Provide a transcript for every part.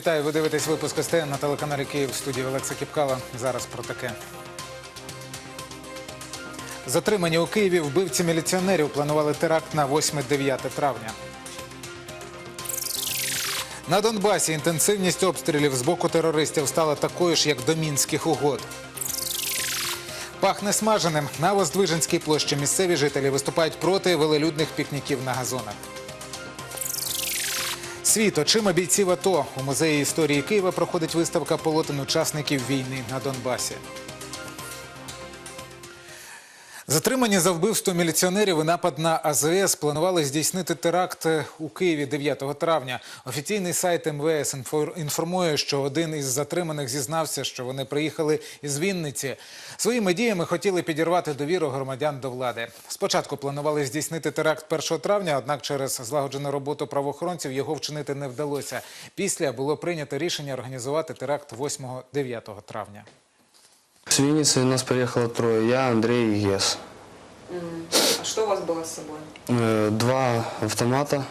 Вітаю, ви дивитесь випуск СТН на телеканалі Київ в студії Олекса Кіпкала. Зараз про таке. Затримані у Києві вбивці міліціонерів планували теракт на 8-9 травня. На Донбасі інтенсивність обстрілів з боку терористів стала такою ж, як до мінських угод. Пахне смаженим. На Воздвиженській площі місцеві жителі виступають проти велелюдних пікніків на газонах. Світ очима бійців АТО. У музеї історії Києва проходить виставка полотен учасників війни на Донбасі. Затримані за вбивство міліціонерів і напад на АЗС планували здійснити теракт у Києві 9 травня. Офіційний сайт МВС інформує, що один із затриманих зізнався, що вони приїхали із Вінниці. Своїми діями хотіли підірвати довіру громадян до влади. Спочатку планували здійснити теракт 1 травня, однак через злагоджену роботу правоохоронців його вчинити не вдалося. Після було прийнято рішення організувати теракт 8-9 травня. С Винницы нас приехало трое. Я, Андрей и Ес. А что у вас было с собой? Э, Два автомата,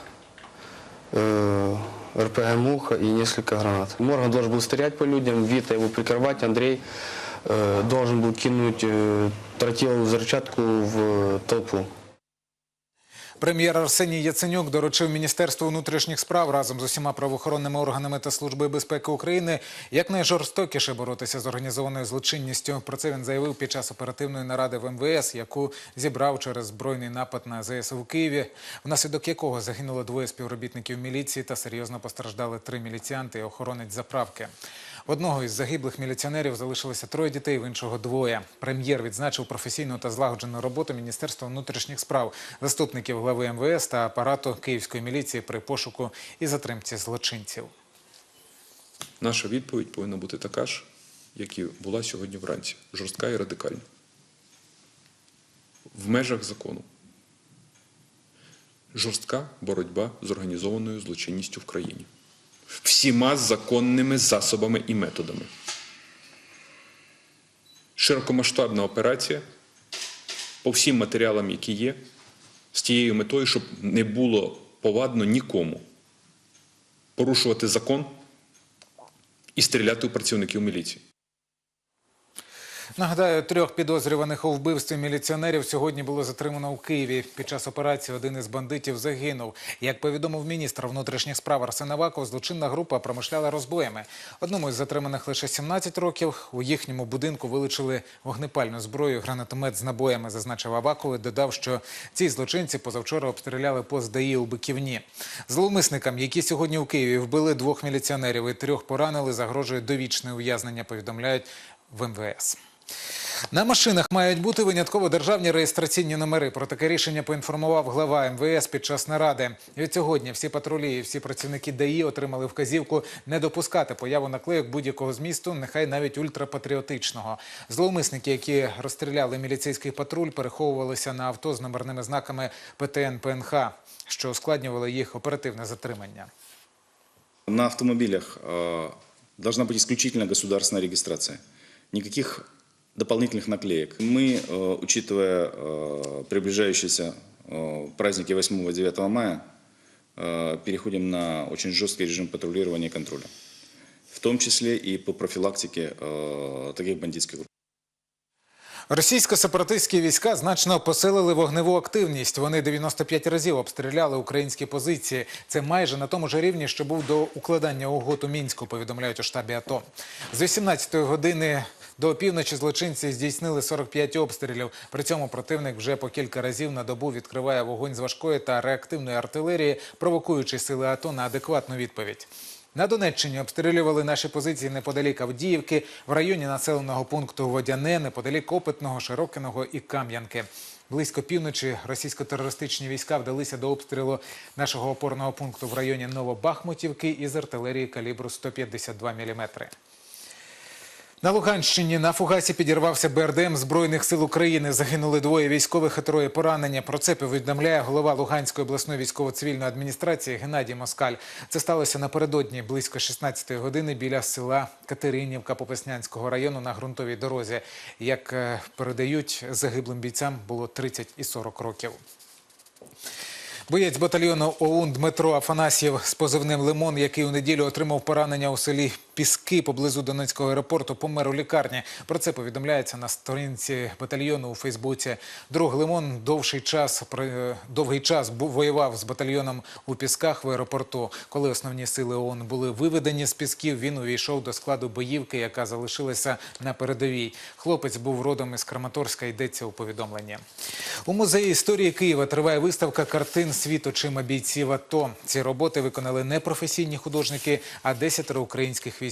э, РПГ «Муха» и несколько гранат. Морган должен был стрелять по людям, Вита его прикрывать, Андрей э, должен был кинуть э, тротиловую взрывчатку в толпу. Прем'єр Арсеній Яценюк доручив Міністерству внутрішніх справ разом з усіма правоохоронними органами та Службою безпеки України якнайжорстокіше боротися з організованою злочинністю. Про це він заявив під час оперативної наради в МВС, яку зібрав через збройний напад на АЗС у Києві, внаслідок якого загинуло двоє співробітників міліції та серйозно постраждали три міліціянти і охоронець заправки. Одного із загиблих міліціонерів залишилося троє дітей, в іншого двоє. Прем'єр відзначив професійну та злагоджену роботу Міністерства внутрішніх справ, заступників глави МВС та апарату Київської міліції при пошуку і затримці злочинців. Наша відповідь повинна бути така ж, як і була сьогодні вранці, жорстка і радикальна. В межах закону. Жорстка боротьба з організованою злочинністю в країні. Всіма законними засобами і методами. Широкомасштабна операція по всім матеріалам, які є, з тією метою, щоб не було повадно нікому порушувати закон і стріляти у працівників міліції. Нагадаю, трьох підозрюваних у вбивстві міліціонерів сьогодні було затримано у Києві. Під час операції один із бандитів загинув. Як повідомив міністр внутрішніх справ Арсен Аваков, злочинна група промишляла розбоями. Одному із затриманих лише 17 років. У їхньому будинку вилучили вогнепальну зброю, гранатомет з набоями, зазначив Аваков і додав, що ці злочинці позавчора обстріляли пост ДАІ у Биківні. Зловмисникам, які сьогодні у Києві вбили двох міліціонерів і трьох поранили, загрожує довічне ув'язнення, повідомляють в МВС. На машинах мають бути винятково державні реєстраційні номери. Про таке рішення поінформував глава МВС під час наради. Від сьогодні всі патрулі і всі працівники ДАІ отримали вказівку не допускати появу наклеїк будь-якого змісту, нехай навіть ультрапатріотичного. Зловмисники, які розстріляли міліцейський патруль, переховувалися на авто з номерними знаками ПТН ПНХ, що ускладнювало їх оперативне затримання. На автомобилях э, должна быть исключительно государственная регистрация. Никаких дополнительных наклеек. Мы, э, учитывая э, приближающиеся э, праздники 8-9 мая, переходим на очень жесткий режим патрулирования и контроля. В том числе и по профилактике таких бандитских групп. Російсько-сепаратистські війська значно посилили вогневу активність. Вони 95 разів обстріляли українські позиції. Це майже на тому ж рівні, що був до укладання угод у мінську. Повідомляють у штабі АТО. З 18-ї години до опівночі злочинці здійснили 45 обстрілів. При цьому противник вже по кілька разів на добу відкриває вогонь з важкої та реактивної артилерії, провокуючи сили АТО на адекватну відповідь. На Донеччині обстрілювали наші позиції неподалік Авдіївки, в районі населеного пункту Водяне, неподалік Опитного, Широкиного і Кам'янки. Близько півночі російсько-терористичні війська вдалися до обстрілу нашого опорного пункту в районі Новобахмутівки із артилерії калібру 152 мм. На Луганщині на фугасі підірвався БРДМ Збройних сил України. Загинули двоє військових і троє поранення. Про це повідомляє голова Луганської обласної військово-цивільної адміністрації Геннадій Москаль. Це сталося напередодні близько 16-ї години біля села Катеринівка Попаснянського району на ґрунтовій дорозі. Як е, передають загиблим бійцям, було 30 і 40 років. Боєць батальйону ОУН Дмитро Афанасьєв з позивним Лимон, який у неділю отримав поранення у селі Піски поблизу Донецького аеропорту, помер у лікарні. Про це повідомляється на сторінці батальйону у Фейсбуці. Друг Лимон довший час при- довгий час воював з батальйоном у Пісках в аеропорту. Коли основні сили ОУН були виведені з Пісків, він увійшов до складу боївки, яка залишилася на передовій. Хлопець був родом із Краматорська. Йдеться у повідомленні. У музеї історії Києва триває виставка картин світ очима бійців АТО. Ці роботи виконали не професійні художники, а десятеро українських військових.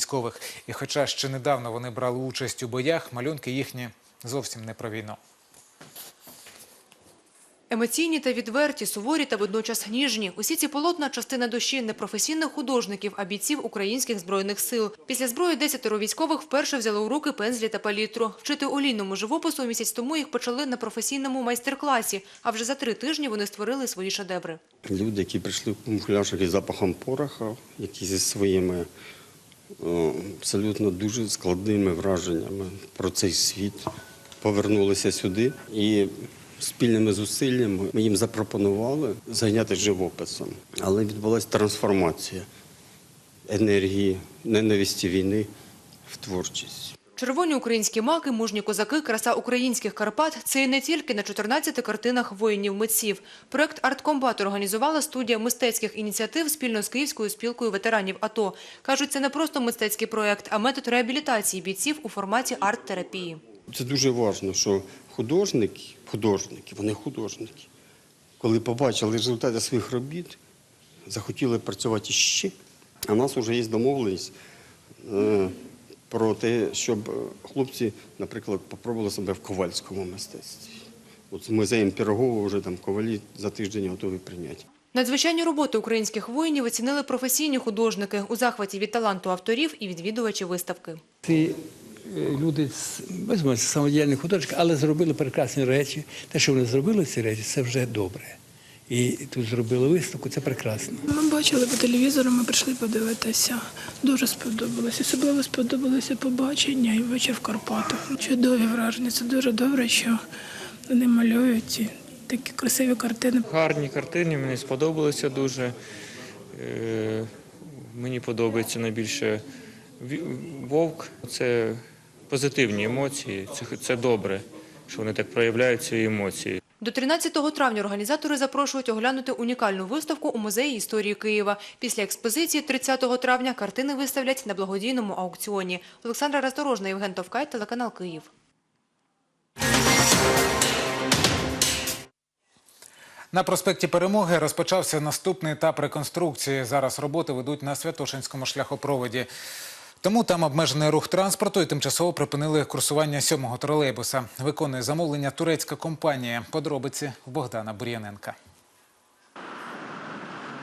І хоча ще недавно вони брали участь у боях, малюнки їхні зовсім не про війну. Емоційні та відверті, суворі та водночас ніжні. Усі ці полотна – частина душі не професійних художників, а бійців українських збройних сил. Після зброї десятеро військових вперше взяли у руки пензлі та палітру. Вчити олійному живопису місяць тому їх почали на професійному майстер-класі, а вже за три тижні вони створили свої шедеври. Люди, які прийшли в камуфляжах із запахом пороха, які зі своїми абсолютно дуже складними враженнями про цей світ повернулися сюди і спільними зусиллями ми їм запропонували зайнятися живописом. Але відбулася трансформація енергії, ненависті війни в творчість. Червоні українські маки, мужні козаки, краса українських Карпат – це і не тільки на 14 картинах воїнів-митців. Проект «Арткомбат» організувала студія мистецьких ініціатив спільно з Київською спілкою ветеранів АТО. Кажуть, це не просто мистецький проект, а метод реабілітації бійців у форматі арт-терапії. Це дуже важливо, що художники, художники, вони художники, коли побачили результати своїх робіт, захотіли працювати ще. А у нас вже є домовленість е, про те, щоб е, хлопці, наприклад, попробували себе в ковальському мистецтві. От з музеєм Пірогова вже там ковалі за тиждень готові прийняти. Надзвичайні роботи українських воїнів оцінили професійні художники у захваті від таланту авторів і відвідувачі виставки. Ці е, люди безумовно, самодіяльні художники, але зробили прекрасні речі. Те, що вони зробили ці речі, це вже добре. І тут зробили виставку, це прекрасно. Ми бачили по телевізору, ми прийшли подивитися. Дуже сподобалося. Особливо сподобалося побачення і вечір в Карпатах. Чудові враження. Це дуже добре, що вони малюють такі красиві картини. Гарні картини, мені сподобалися дуже. Е, Мені подобається найбільше вовк. Це позитивні емоції, це, це добре, що вони так проявляють ці емоції. До 13 травня організатори запрошують оглянути унікальну виставку у Музеї історії Києва. Після експозиції 30 травня картини виставлять на благодійному аукціоні. Олександра Расторожна, Євген Товкай, телеканал Київ. На проспекті Перемоги розпочався наступний етап реконструкції. Зараз роботи ведуть на Святошинському шляхопроводі. Тому там обмежений рух транспорту і тимчасово припинили курсування сьомого тролейбуса. Виконує замовлення турецька компанія. Подробиці Богдана Бур'яненка.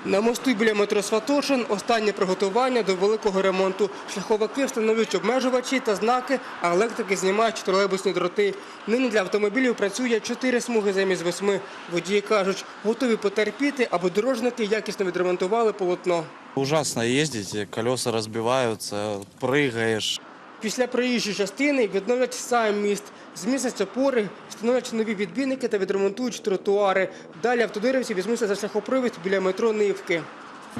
На мосту біля метро Сватошин останнє приготування до великого ремонту. Шляховики встановлюють обмежувачі та знаки, а електрики знімають тролейбусні дроти. Нині для автомобілів працює чотири смуги замість восьми. Водії кажуть, готові потерпіти, аби дорожники якісно відремонтували полотно. Ужасно ездить, колеса разбиваются, прыгаешь. Після проїжджої частини відновлять сам міст. Змістять опори, встановлять нові відбійники та відремонтують тротуари. Далі автодирівці візьмуться за шляхопровід біля метро Нивки.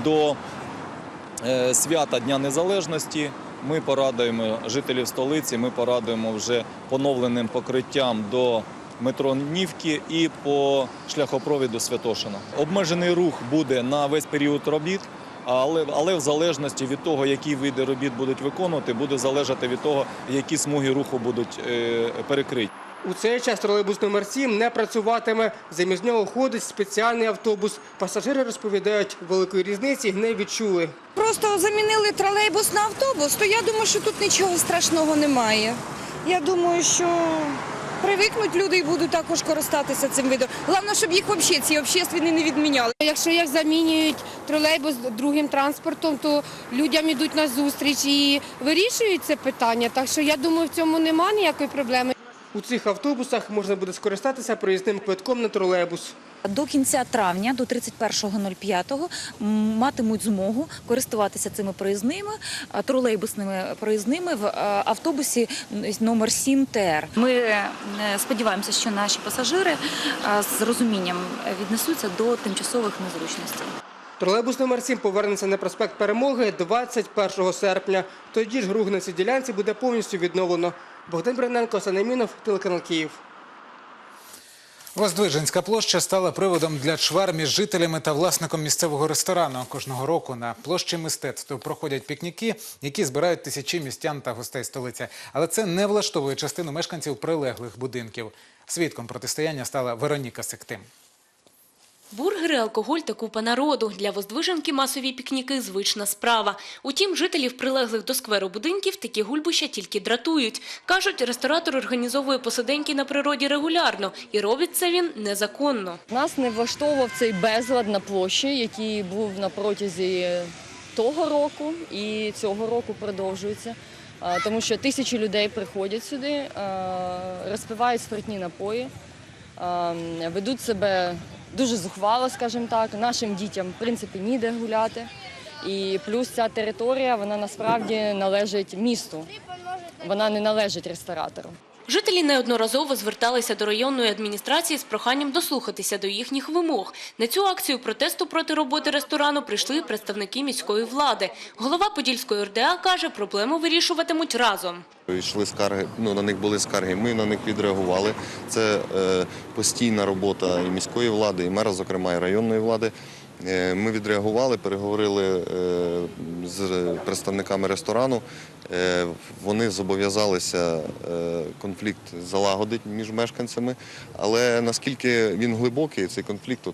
До е, свята Дня Незалежності ми порадуємо жителів столиці, ми порадуємо вже поновленим покриттям до метро Нівки і по шляхопровіду Святошина. Обмежений рух буде на весь період робіт. Але, але в залежності від того, які види робіт будуть виконувати, буде залежати від того, які смуги руху будуть е, перекриті. У цей час тролейбус номер 7 не працюватиме. Замість нього ходить спеціальний автобус. Пасажири розповідають, великої різниці не відчули. Просто замінили тролейбус на автобус, то я думаю, що тут нічого страшного немає. Я думаю, що привикнуть люди і будуть також користатися цим видом. Головне, щоб їх взагалі ці общественні не відміняли. Якщо як замінюють тролейбус другим транспортом, то людям йдуть на зустріч і вирішують це питання. Так що я думаю, в цьому немає ніякої проблеми. У цих автобусах можна буде скористатися проїзним квитком на тролейбус. До кінця травня, до 31.05, м, матимуть змогу користуватися цими проїзними, тролейбусними проїзними в автобусі номер 7 ТР. Ми е, сподіваємося, що наші пасажири з розумінням віднесуться до тимчасових незручностей. Тролейбус номер 7 повернеться на проспект Перемоги 21 серпня. Тоді ж рух на цій ділянці буде повністю відновлено. Богдан Бриненко, Санемінов, телеканал Київ. Воздвиженська площа стала приводом для чвар між жителями та власником місцевого ресторану. Кожного року на площі мистецтв проходять пікніки, які збирають тисячі містян та гостей столиці. Але це не влаштовує частину мешканців прилеглих будинків. Свідком протистояння стала Вероніка Сектим. Бургери, алкоголь та купа народу. Для Воздвиженки масові пікніки – звична справа. Утім, жителів прилеглих до скверу будинків такі гульбища тільки дратують. Кажуть, ресторатор організовує посиденьки на природі регулярно і робить це він незаконно. Нас не влаштовував цей безлад на площі, який був на протязі того року і цього року продовжується. Тому що тисячі людей приходять сюди, розпивають спиртні напої, ведуть себе дуже зухвало, скажімо так. Нашим дітям, в принципі, ніде гуляти. І плюс ця територія, вона насправді належить місту. Вона не належить ресторатору. Жителі неодноразово зверталися до районної адміністрації з проханням дослухатися до їхніх вимог. На цю акцію протесту проти роботи ресторану прийшли представники міської влади. Голова Подільської РДА каже, проблему вирішуватимуть разом. Йшли скарги, ну на них були скарги. Ми на них відреагували. Це е, постійна робота і міської влади, і мера, зокрема, і районної влади. Е, Ми відреагували, переговорили е, з представниками ресторану. Е, Вони зобов'язалися конфлікт залагодити між мешканцями. Але наскільки він глибокий, цей конфлікт,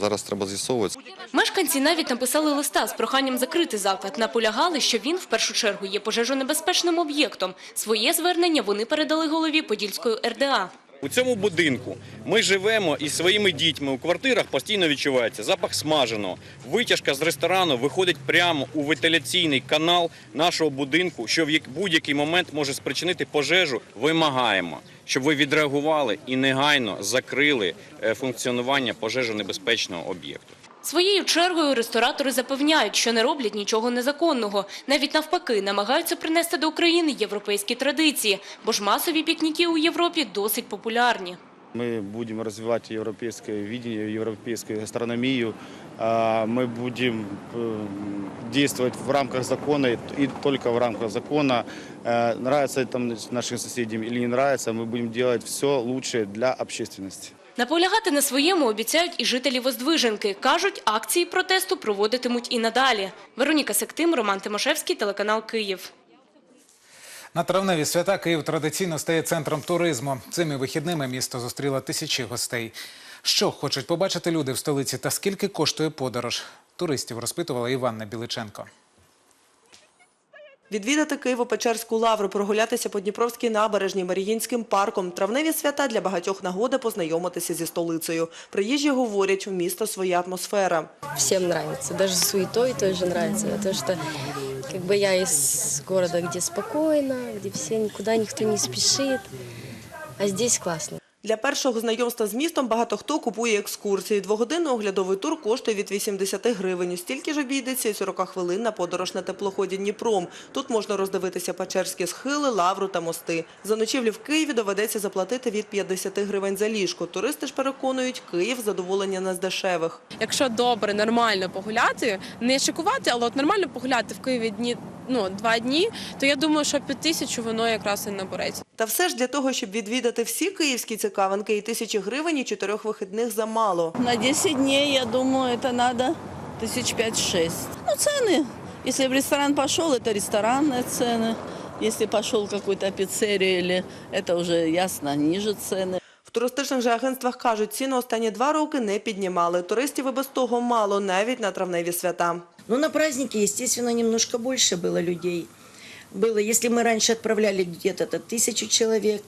зараз треба з'ясовувати. Мешканці навіть написали листа з проханням закрити заклад. Наполягали, що він в першу чергу є пожежонебезпечним об'єктом. Своє звернення вони передали голові Подільської РДА. У цьому будинку ми живемо із своїми дітьми. У квартирах постійно відчувається запах смаженого. Витяжка з ресторану виходить прямо у вентиляційний канал нашого будинку, що в будь-який момент може спричинити пожежу. Вимагаємо, щоб ви відреагували і негайно закрили е, функціонування пожежонебезпечного об'єкту. Своєю чергою ресторатори запевняють, що не роблять нічого незаконного. Навіть навпаки, намагаються принести до України європейські традиції, бо ж масові пікніки у Європі досить популярні. Мы будем развивать европейское видение, европейскую гастрономию. А, Мы будем э, действовать в рамках закона и и только в рамках закона. Э, Нравится это нашим соседям или не нравится, мы будем делать все лучшее для общественности. Наполягати на своєму обіцяють і жителі Воздвиженки. Кажуть, акції протесту проводитимуть і надалі. Вероніка Сектим, Роман Тимошевський, телеканал Київ. На травневі свята Київ традиційно стає центром туризму. Цими вихідними місто зустріло тисячі гостей. Що хочуть побачити люди в столиці та скільки коштує подорож? Туристів розпитувала Іванна Біличенко. Відвідати Києво-Печерську лавру, прогулятися по Дніпровській набережній, Маріїнським парком. Травневі свята для багатьох нагода познайомитися зі столицею. Приїжджі говорять, у міста своя атмосфера. Всем нравится, даже с суетой тоже нравится, потому что как бы я из города, где спокойно, где все никуда никто не спешит, а здесь классно. Для першого знайомства з містом багато хто купує екскурсії. Двогодинний оглядовий тур коштує від 80 гривень. Стільки ж обійдеться і 40 хвилин на подорож на теплоході Дніпром. Тут можна роздивитися Печерські схили, лавру та мости. За ночівлю в Києві доведеться заплатити від 50 гривень за ліжко. Туристи ж переконують, Київ задоволення не з дешевих. Якщо добре, нормально погуляти, не шикувати, але от нормально погуляти в Києві дні, ну, два дні, то я думаю, що під тисячу воно якраз і набереться. Та все ж для того, щоб відвідати всі київські цікавинки, і тисячі гривень, і чотирьох вихідних замало. На 10 дней, я думаю, это надо тысяч пять-шесть. Ну, цены. Если в ресторан пошел, это ресторанные цены. Если пошел в какую-то пиццерию, или это уже ясно, ниже цены. В туристичних же агентствах кажуть, ціни останні два роки не піднімали. Туристів і без того мало, навіть на травневі свята. Ну, на праздники, естественно, немножко больше было людей. Было, если мы раньше отправляли где-то то тысячу человек,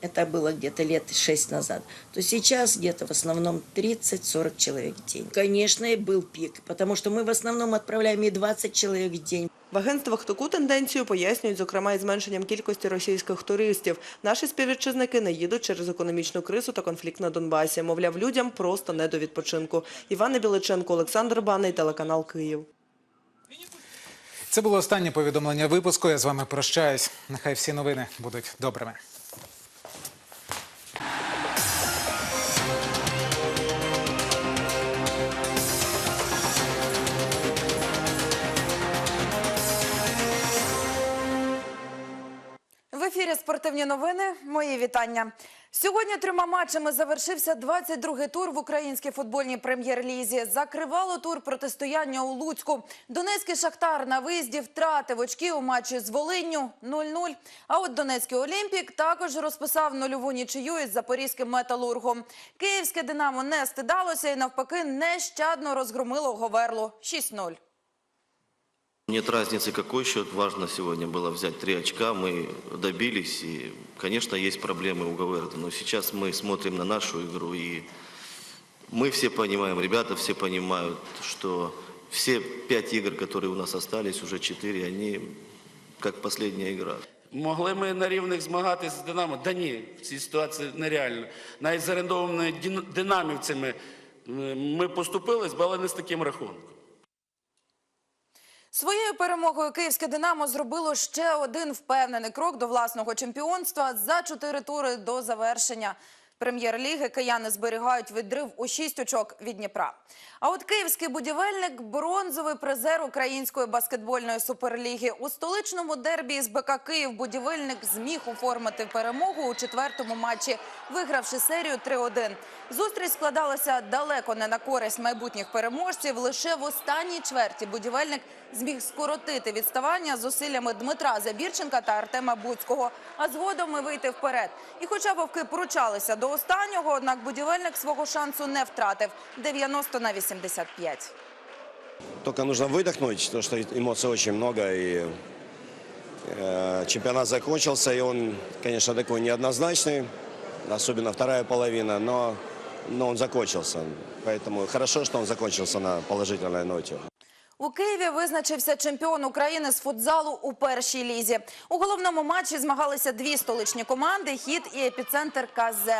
это было где-то лет шесть назад, то сейчас где-то в основном 30-40 человек в день. Конечно, и был пик, потому что мы в основном отправляем и 20 человек в день. В агентствах таку тенденцію пояснюють, зокрема, і зменшенням кількості російських туристів. Наші співвітчизники не їдуть через економічну кризу та конфлікт на Донбасі. Мовляв, людям просто не до відпочинку. Івана Біличенко, Олександр Баний, телеканал Київ. Це було останнє повідомлення випуску. Я з вами прощаюсь. Нехай всі новини будуть добрими. Ефірі спортивні новини. Мої вітання. Сьогодні трьома матчами завершився 22-й тур в українській футбольній прем'єр-лізі. Закривало тур протистояння у Луцьку. Донецький шахтар на виїзді втратив очки у матчі з Волинню 0-0. А от Донецький Олімпік також розписав нульову нічию із запорізьким металургом. Київське Динамо не стидалося і навпаки нещадно розгромило Говерлу 6-0. Нет разницы, какой счет. Важно сегодня было взять три очка. Мы добились. И, конечно, есть проблемы у Гаверда. Но сейчас мы смотрим на нашу игру. И мы все понимаем, ребята все понимают, что все пять игр, которые у нас остались, уже четыре, они как последняя игра. Могли ми на рівних змагатися з Динамо? Да ні, в цій ситуації нереально. Навіть з орендованими дін- динамівцями е, ми поступились, але не з таким рахунком. Своєю перемогою київське Динамо зробило ще один впевнений крок до власного чемпіонства за чотири тури до завершення. Прем'єр-ліги кияни зберігають відрив у шість очок від Дніпра. А от київський будівельник – бронзовий призер української баскетбольної суперліги. У столичному дербі з БК Київ будівельник зміг оформити перемогу у четвертому матчі, вигравши серію 3-1. Зустріч складалася далеко не на користь майбутніх переможців. Лише в останній чверті будівельник зміг скоротити відставання зусиллями Дмитра Забірченка та Артема Буцького, а згодом і вийти вперед. І хоча вовки пручалися до останнього, однак будівельник свого шансу не втратив – 90 на 85. Только нужно выдохнуть, потому что эмоций очень много. И э, чемпионат закончился, и он, конечно, такой неоднозначный, особенно вторая половина, но, но он закончился. Поэтому хорошо, что он закончился на положительной ноте. У Києві визначився чемпіон України з футзалу у першій лізі. У головному матчі змагалися дві столичні команди – «Хіт» і «Епіцентр» КЗ.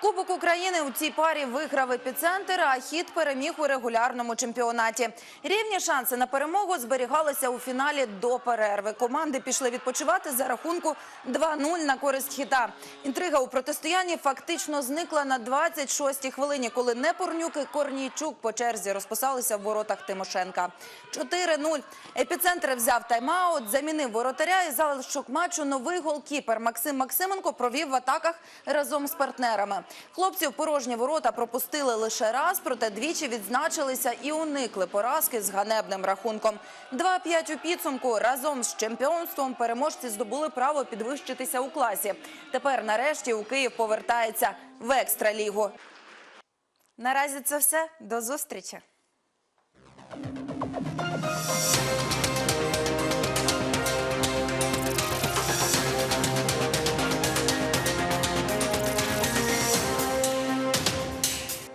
Кубок України у цій парі виграв «Епіцентр», а «Хіт» переміг у регулярному чемпіонаті. Рівні шанси на перемогу зберігалися у фіналі до перерви. Команди пішли відпочивати за рахунку 2-0 на користь «Хіта». Інтрига у протистоянні фактично зникла на 26-й хвилині, коли Непорнюк і Корнійчук по черзі розписалися в воротах Тимошенка. 4-0. Епіцентр взяв тайм-аут, замінив воротаря і залишок матчу новий голкіпер Максим Максименко провів в атаках разом з партнерами. Хлопці в порожні ворота пропустили лише раз, проте двічі відзначилися і уникли поразки з ганебним рахунком. 2-5 у підсумку разом з чемпіонством переможці здобули право підвищитися у класі. Тепер нарешті у Київ повертається в екстралігу. Наразі це все. До зустрічі.